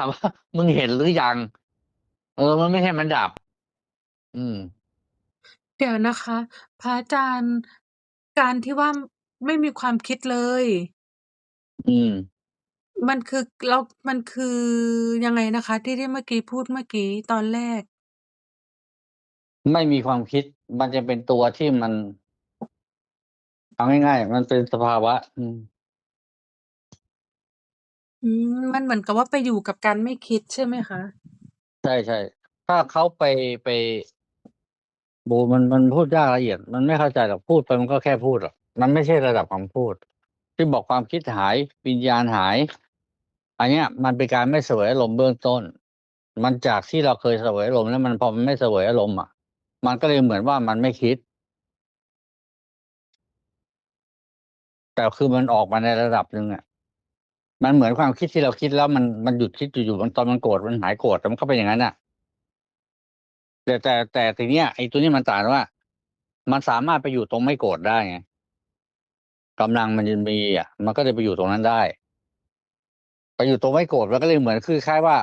ามว่ามึงเห็นหรือยัง เออ มันไม่ใช่มันดับ อืม เดี๋ยวนะคะ พระอาจารย์ การที่ว่าไม่มีความคิดเลย อืม มันคือแล้วมันคือยังไงนะคะ ที่ที่เมื่อกี้พูดเมื่อกี้ตอนแรก?ไม่มีความคิด มันจะเป็นตัวที่มันเอาง่ายๆมันเป็นสภาวะ อืม อืม มันเหมือนกับว่าไปอยู่กับการไม่คิดใช่ไหมคะ?ใช่ ๆ ถ้าเขาไป ไป โอ้มัน มันพูดยากละเอียด มันไม่เข้าใจหรอก พูดไปมันก็แค่พูดอะ มันไม่ใช่ระดับคำพูด ที่บอกความคิดหาย วิญญาณหาย อันเนี้ยมันเป็นการไม่เสวยอารมณ์เบื้องต้น มันจากที่เราเคยเสวยอารมณ์ แล้วมัน พอมันไม่เสวยอารมณ์อะ มันก็เลยเหมือนว่ามันไม่คิด แต่คือมันออกมาในระดับหนึ่งอะ มันเหมือนความคิดที่เราคิดแล้วมันมันหยุดคิดอยู่ๆมันตอนมันโกรธมันหายโกรธแต่มันก็เป็นอย่างนั้นน่ะ แต่แต่แต่ทีเนี้ยไอ้ตัวนี้มันต่างว่า มันสามารถไปอยู่ตรงไม่โกรธได้ไงกำลังมันยังมีอะ มันก็เลยไปอยู่ตรงนั้นได้ ไปอยู่ตรงไม่โกรธมันก็เลยเหมือนคล้ายๆว่า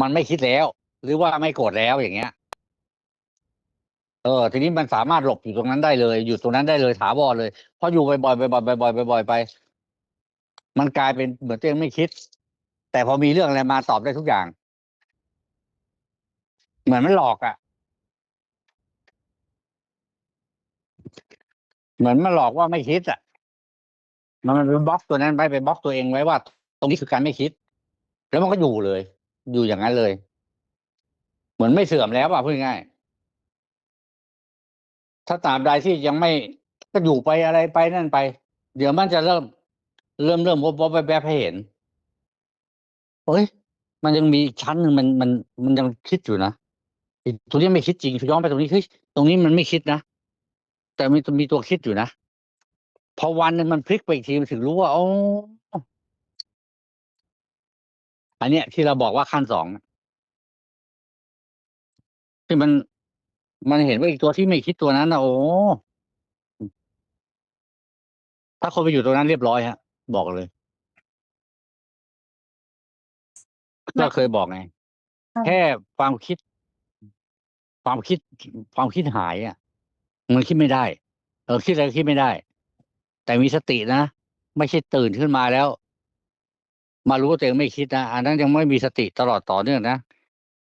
มันไม่คิดแล้ว หรือว่าไม่โกรธแล้วอย่างเงี้ย เออ ทีนี้มันสามารถหลบอยู่ตรงนั้นได้เลย อยู่ตรงนั้นได้เลยถาวรเลยพออยู่บ่อยๆบ่อยๆบ่อยๆบ่อยๆไป มันกลายเป็นเหมือนตัวเองไม่คิด แต่พอมีเรื่องอะไรมาตอบได้ทุกอย่าง เหมือนมันหลอกอะเหมือนมันหลอกว่าไม่คิดอะมันมันไปบล็อกตัวนั้นไว้ไปบล็อกตัวเองไว้ว่า ตรงนี้คือการไม่คิด แล้วมันก็อยู่เลย อยู่อย่างงั้นเลย เหมือนไม่เสื่อมแล้วอะพูดง่ายถ้าตาบใดที่ยังไม่ก็อยู่ไปอะไรไปนั่นไป เดี๋ยวมันจะเริ่ม เริ่มเริ่มวับๆแวบๆให้เห็นเฮ้ย มันยังมีอีกชั้นหนึ่งมันมันมันยังคิดอยู่นะไอ้ตรงนี้ไม่คิดจริงย้อนไปตรงนี้เฮ้ยตรงนี้มันไม่คิดนะแต่มีตมีตัวคิดอยู่นะพอวันหนึ่งมันพลิกไปอีกทีมันถึงรู้ว่าอ๋ออันเนี้ยที่เราบอกว่าขั้น2ที่มันมันเห็นว่าอีกตัวที่ไม่คิดตัวนั้นน่ะโอ้อืมถ้าคนไปอยู่ตรงนั้นเรียบร้อยครั บบอกเลย ก็เคยบอกไง ค่ะ แค่ความคิด ความคิด ความคิดหายอะมันคิดไม่ได้เออคิดอะไรก็คิดไม่ได้ แต่มีสตินะ ไม่ใช่ตื่นขึ้นมาแล้ว มารู้ว่าตัวเองไม่คิดนะอันนั้นยังไม่มีสติตลอดต่อเนื่องนะ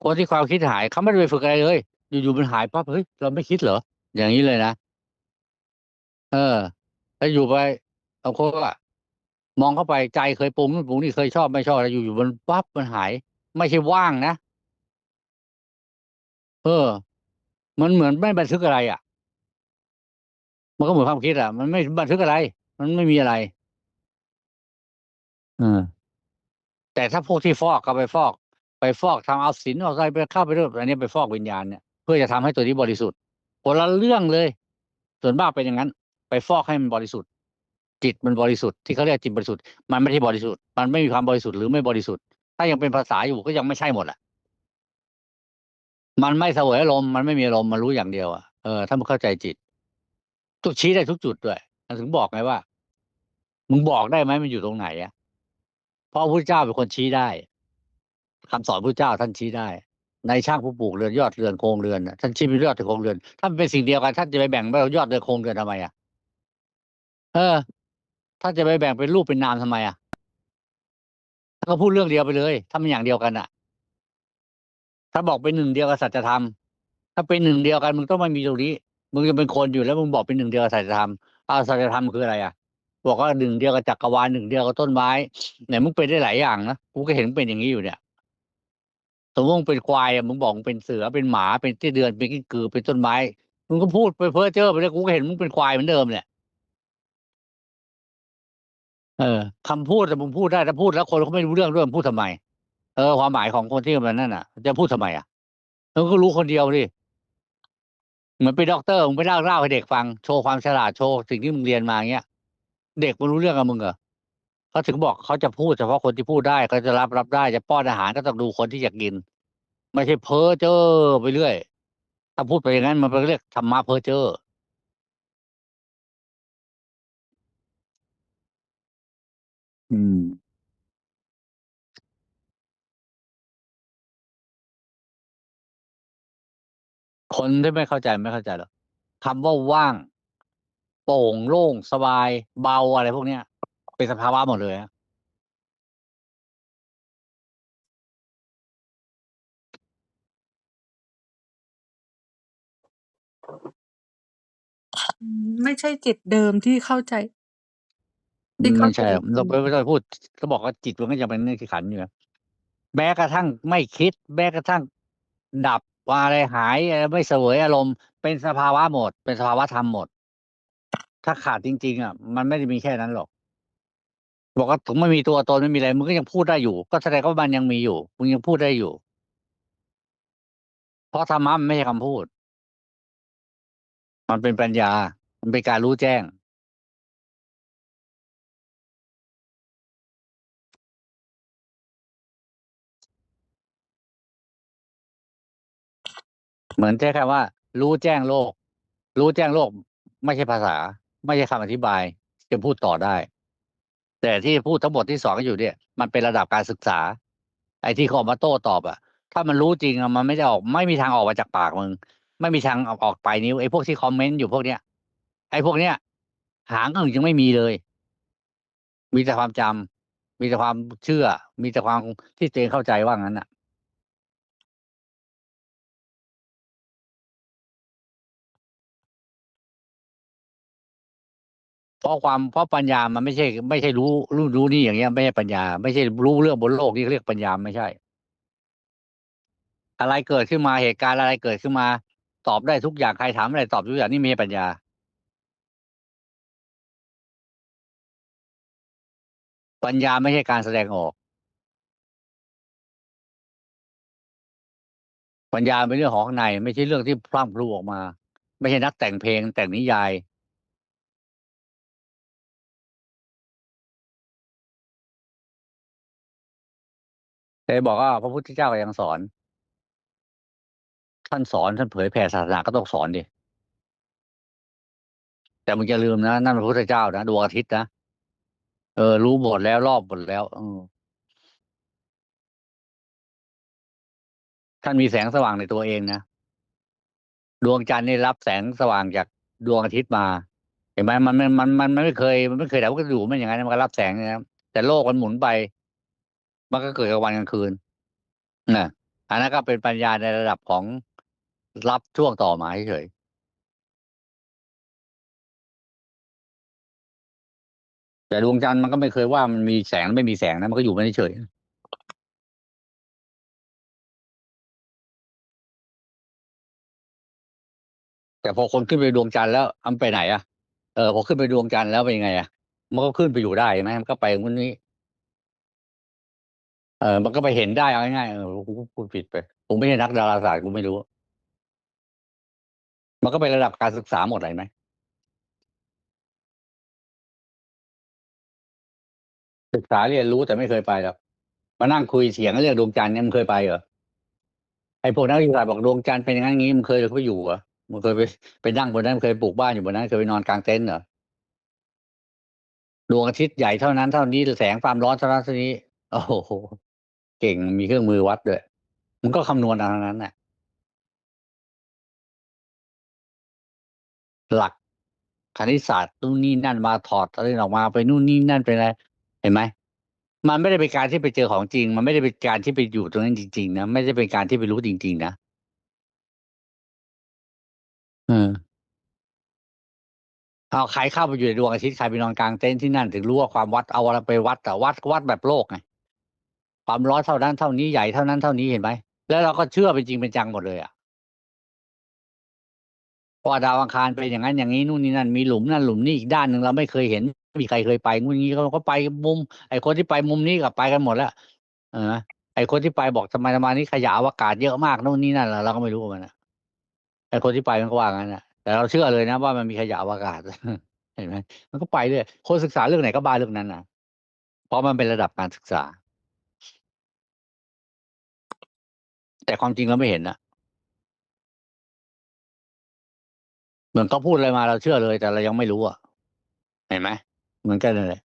คนที่ความคิดหายเขาไม่ได้ไปฝึกอะไรเลย อยู่ๆมันหายปั๊บเฮ้ยเราไม่คิดเหรอ?อย่างงี้เลยนะเออ แล้วอยู่ไปบางคนก็ มองเข้าไปใจเคยปรุงนู่นปรุงนี่เคยชอบไม่ชอบอะไรอยู่ๆมันปั๊บมันหาย ไม่ใช่ว่างนะเออ มันเหมือนไม่บันทึกอะไรอะมันก็เหมือนความคิดอะมันไม่บันทึกอะไร มันไม่มีอะไรเออแต่ถ้าพวกที่ฟอกก็ไปฟอก ไปฟอกทำเอาศีลออะไรไปเข้าไปด้วยอันนี้ไปฟอกวิญญาณเนี่ยเพื่อจะทำให้ตัวนี้บริสุทธิ์คนละเรื่องเลย ส่วนมากเป็นอย่างงั้น ไปฟอกให้มันบริสุทธิ์ จิตมันบริสุทธิ์ที่เขาเรียกจิตบริสุทธิ์มันไม่ใช่บริสุทธิ์ มันไม่มีความบริสุทธิ์หรือไม่บริสุทธิ์ ถ้ายังเป็นภาษาอยู่ก็ยังไม่ใช่หมดอะมันไม่เสวยอารมณ์มันไม่มีอารมณ์มันรู้อย่างเดียวอะเออถ้ามึงเข้าใจจิตทุกชี้ได้ทุกจุดด้วยมันถึงบอกไงว่ามึงบอกได้ไหมมันอยู่ตรงไหนอะ?เพราะพระพุทธเจ้าเป็นคนชี้ได้คำสอนพุทธเจ้าท่านชี้ได้ ในช่างผู้ปลูกเรือนยอดเรือนโครงเรือนท่านชี้เป็นยอดกับโครงเรือนถ้าเป็นสิ่งเดียวกันท่านจะไปแบ่งว่ายอดเรือนโครงเรือนทำไมอะ?เออ ท่าจะไปแบ่งเป็นรูปเป็นนามทำไมอะ?ท่าก็พูดเรื่องเดียวไปเลยถ้ามันอย่างเดียวกันน่ะ ถ้าบอกเป็นหนึ่งเดียวกับสัจธรรม ถ้าเป็นหนึ่งเดียวกันมึงต้องไม่มีตรงนี้มึงยังเป็นคนอยู่แล้วมึงบอกเป็นหนึ่งเดียวกับสัจธรรมอ้าวสัจธรรมคืออะไรอะ?บอกว่าหนึ่งเดียวกับจักรวาลหนึ่งเดียวกับต้นไม้ไหนมึงเป็นได้หลายอย่างนะกูก็เห็นเป็นอย่างงี้อยู่เนี่ยสมมติมึงเป็นควายอะมึงบอกมึงเป็นเสือเป็นหมาเป็นไส้เดือนเป็นกิ้งกือเป็นต้นไม้มึงก็พูดไปเพ้อเจ้อไปเลยกูก็เห็นมึงเป็นควายเหมือนเดิมเนี่ย เออคำพูดอะมึงพูดได้ถ้าพูดแล้วคนเขาไม่รู้เรื่องด้วยมึงพูดทำไม?เออ ความหมายของคนที่มันนั่นน่ะ จะพูดทำไมอะ?มึงก็รู้คนเดียวสิเหมือนเป็นด็อกเตอร์มึงไปเล่าเล่าให้เด็กฟังโชว์ความฉลาดโชว์สิ่งที่มึงเรียนมาเงี้ยเด็กมันรู้เรื่องกับมึงเหรอ?เขาถึงบอกเขาจะพูดเฉพาะคนที่พูดได้เขาจะรับรับได้จะป้อนอาหารก็ต้องดูคนที่จะกิน ไม่ใช่เพ้อเจ้อไปเรื่อย ถ้าพูดไปอย่างงั้นมันเป็นเรียกธรรมะเพ้อเจ้อ อืม คนที่ไม่เข้าใจ ไม่เข้าใจหรอก คำว่าว่าง โป่ง โล่ง สบาย เบา อะไรพวกเนี้ย เป็นสภาวะหมดเลยนะไม่ใช่จิตเดิมที่เข้าใจ ไม่ใจใช่หรอกอืเรามไม่ต้องพูดก็บอกว่าจิตมันก็ยังเป็นเรื่องที่ขันธ์อยู่นะแม้กระทั่งไม่คิด แม้กระทั่ง ดับว่าอะไรหายอะไรไม่เสวยอารมณ์ เป็นสภาวะหมด เป็นสภาวะธรรมหมด ถ้าขาดจริง ๆอะมันไม่ได้มีแค่นั้นหรอก บอกว่าถึงไม่มีตัวตนไม่มีอะไรมึงก็ยังพูดได้อยู่ ก็แสดงว่ามันยังมีอยู่มึงยังพูดได้อยู่ เพราะธรรมะมันไม่ใช่คำพูด มันเป็นปัญญา มันเป็นการรู้แจ้ง เหมือนใช้คำว่า รู้แจ้งโลก รู้แจ้งโลก ไม่ใช่ภาษา ไม่ใช่คำอธิบายจะพูดต่อได้ แต่ที่พูดทั้งหมดที่สอนกันอยู่เนี่ย มันเป็นระดับการศึกษา ไอ้ที่เขาออกมาโต้ตอบอะถ้ามันรู้จริงอะมันไม่ได้ออกไม่มีทางออกมาจากปากมึง ไม่มีทางเอาออกไปนิ้วไอ้พวกที่คอมเมนต์อยู่พวกเนี้ยไอ้พวกเนี้ยหางอื่นยังไม่มีเลย มีแต่ความจำมีแต่ความเชื่อ มีแต่ความที่เองเข้าใจว่างั้นน่ะ เพราะความเพราะปัญญามันไม่ใช่ ไม่ใช่รู้รู้รู้นี่อย่างเงี้ยไม่ใช่ปัญญา ไม่ใช่รู้เรื่องบนโลกนี่เขาเรียกปัญญาไม่ใช่ อะไรเกิดขึ้นมาเหตุการณ์อะไรเกิดขึ้นมา ตอบได้ทุกอย่างใครถามอะไรตอบทุกอย่างนี่ม่ใช่ปัญญา ปัญญาไม่ใช่การแสดงออก ปัญญาเป็นเรื่องของข้างใน ไม่ใช่เรื่องที่พรั่งพรูออกมา ไม่ใช่นักแต่งเพลงแต่งนิยาย แต่บอกว่าพระพุทธเจ้าก็ยังสอน ท่านสอนท่านเผยแผ่ศาสนาก็ต้องสอนดิแต่มึงอย่าลืมนะนั่นพระพุทธเจ้านะดวงอาทิตย์นะเออ รู้หมดแล้วรอบหมดแล้วท่านมีแสงสว่างในตัวเองนะดวงจันทร์นี่รับแสงสว่างจากดวงอาทิตย์มา เห็นไหมมันมันมันมันไม่เคย มันไม่เคยแต่ว่าก็อยู่ไม่อย่างนั้นมันก็รับแสงนะครับแต่โลกมันหมุนไป มันก็เกิดกลางวันกลางคืนน่ะอันนั้นก็เป็นปัญญาในระดับของรับช่วงต่อมาเฉยๆแต่ดวงจันทร์มันก็ไม่เคยว่ามันมีแสงไม่มีแสงนะมันก็อยู่ไมันเฉยแต่พอคนขึ้นไปดวงจันทร์แล้วอันไปไหนอะ?เออพอขึ้นไปดวงจันทร์แล้วเป็นยังไงอะ?มันก็ขึ้นไปอยู่ได้เห็นไหมมันก็ไปนู้นนี้ เออมันก็ไปเห็นได้เอาง่ายๆเออกูพูดผิดไปกูไม่ใช่นักดาราศาสตร์กูไม่รู้ มันก็เป็นระดับการศึกษาหมดเห็นไหม?ศึกษาเรียนรู้แต่ไม่เคยไปหรอกมานั่งคุยเถียงเรื่องดวงจันทร์เนี่ยมึงเคยไปเหรอ?ไอ้พวกนักวิทยาศาสตร์บอกดวงจันทร์เป็นอย่างนี้มึงเคยเข้าไปอยู่เหรอ?มึงเคยไปไปนั่งบนนั้นเคยปลูกบ้านอยู่บนนั้นเคยไปนอนกลางเต็นท์เหรอ?ดวงอาทิตย์ใหญ่เท่านั้นเท่านี้แสงความร้อนเท่านั้นเท่านี้ โอ้โฮ เก่งมีเครื่องมือวัดด้วยมึงก็คำนวณเอานั้นน่ะ หลักคณิตศาสตร์นู่นนี่นั่นมาถอดอะไรออกมาไปนู่นนี่นั่นไปอะไรเห็นไหมมันไม่ได้เป็นการที่ไปเจอของจริง มันไม่ได้เป็นการที่ไปอยู่ตรงนั้นจริง ๆ นะไม่ได้เป็นการที่ไปรู้จริง ๆ นะเอออ้าใครเข้าไปอยู่ในดวงอาทิตย์ใครไปนอนกลางเต็นท์ที่นั่นถึงรู้ว่าความวัดเอาอะไรไปวัดอะวัดวัดแบบโลกไง ความร้อนเท่านั้นเท่านี้ใหญ่เท่านั้นเท่านี้เห็นไหมแล้วเราก็เชื่อเป็นจริงเป็นจังหมดเลยอะว่าดาวอังคารเป็นอย่างงั้นอย่างงี้นู่นนี่นั่นมีหลุมนั่นหลุมนี่อีกด้านหนึ่งเราไม่เคยเห็นไม่มีใครเคยไปนู่นงี้เขาก็ไปมุม ไอ้คนที่ไปมุมนี้ก็ไปกันหมดแล้วเออไอ้คนที่ไปบอกทำไมประมนี้ขยะอวกาศเยอะมากนู่นนี่นั่นเราก็ไม่รู้มันอะไอ้คนที่ไปมันก็ว่างั้นน่ะแต่เราเชื่อเลยนะว่ามันมีขยะอวกาศเห็นไหมมันก็ไปเรื่อยคนศึกษาเรื่องไหนก็บ้าเรื่องนั้นน่ะเพราะมันเป็นระดับการศึกษา แต่ความจริงเราไม่เห็นนะเหมือนเขาพูดอะไรมาเราเชื่อเลย แต่เรายังไม่รู้อะเห็นไหมเหมือนกันเลย